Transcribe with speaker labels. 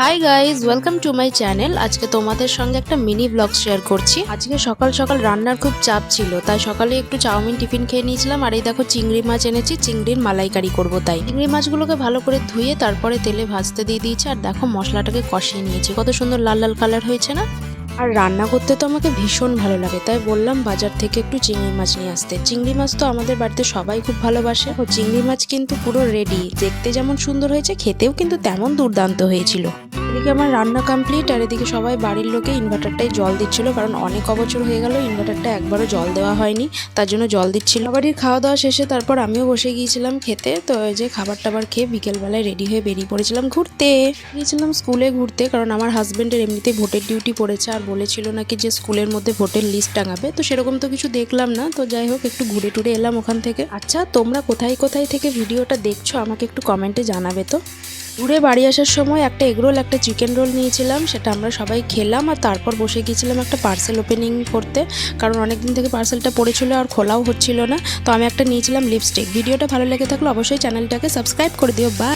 Speaker 1: Hi guys welcome to my channel আজকে তোমাদের সঙ্গে একটা মিনি ব্লগ শেয়ার করছি। আজকে সকাল সকাল রান্নার খুব চাপ ছিল, তাই সকালে একটু চাউমিন টিফিন খেয়ে নিয়েছিলাম। আর এই দেখো চিংড়ি মাছ এনেছি, চিংড়ির মালাইকারি করব তাই। চিংড়ি মাছগুলোকে ভালো করে ধুয়ে তারপরে তেলে ভাজতে দিয়ে দিয়েছি। আর দেখো মশলাটাকে কষিয়ে নিয়েছি, কত সুন্দর লাল লাল কালার হয়েছে না? আর রান্না করতে তো আমাকে ভীষণ ভালো লাগে, তাই বললাম বাজার থেকে একটু চিংড়ি মাছ নিয়ে আসতে। চিংড়ি মাছ তো আমাদের বাড়িতে সবাই খুব ভালোবাসে। ও চিংড়ি মাছ কিন্তু পুরো রেডি দেখতে যেমন সুন্দর হয়েছে, খেতেও কিন্তু তেমন দুর্দান্ত হয়েছিল। এদিকে আমার রান্না কমপ্লিট আর এদিকে সবাই বাড়ির লোকে ইনভার্টারটাই জল দিচ্ছিল, কারণ অনেক অবছর হয়ে গেল ইনভার্টারটা একবারও জল দেওয়া হয়নি, তার জন্য জল দিচ্ছিল। বাড়ির খাওয়া দাওয়া শেষে তারপর আমিও বসে গিয়েছিলাম খেতে, তো এই যে খাবার টাবার খেয়ে বিকেলবেলায় রেডি হয়ে বেরিয়ে পড়েছিলাম ঘুরতে। গিয়েছিলাম স্কুলে ঘুরতে, কারণ আমার হাজব্যান্ডের এমনিতেই ভোটের ডিউটি পড়েছে, আর বলেছিল নাকি যে স্কুলের মধ্যে ভোটের লিস্ট টাঙাবে, তো সেরকম তো কিছু দেখলাম না, তো যাই হোক একটু ঘুরে টুরে এলাম ওখান থেকে। আচ্ছা তোমরা কোথায় কোথায় থেকে ভিডিওটা দেখছ, আমাকে একটু কমেন্টে জানাবে তো। ঘুরে বাড়ি আসার সময় একটা এগরোল একটা চিকেন রোল নিয়েছিলাম। সেটা আমরা সবাই খেলাম আর তারপর বসে গিয়েছিলাম একটা পার্সেল ওপেনিং করতে। কারণ অনেক দিন থেকে পার্সেলটা পড়েছিল আর খোলাও হচ্ছিল না। তো আমি একটা নিয়েছিলাম লিপস্টিক ভিডিওটা ভালো লেগে থাকলে অবশ্যই চ্যানেলটাকে সাবস্ক্রাইব করে দিও। বা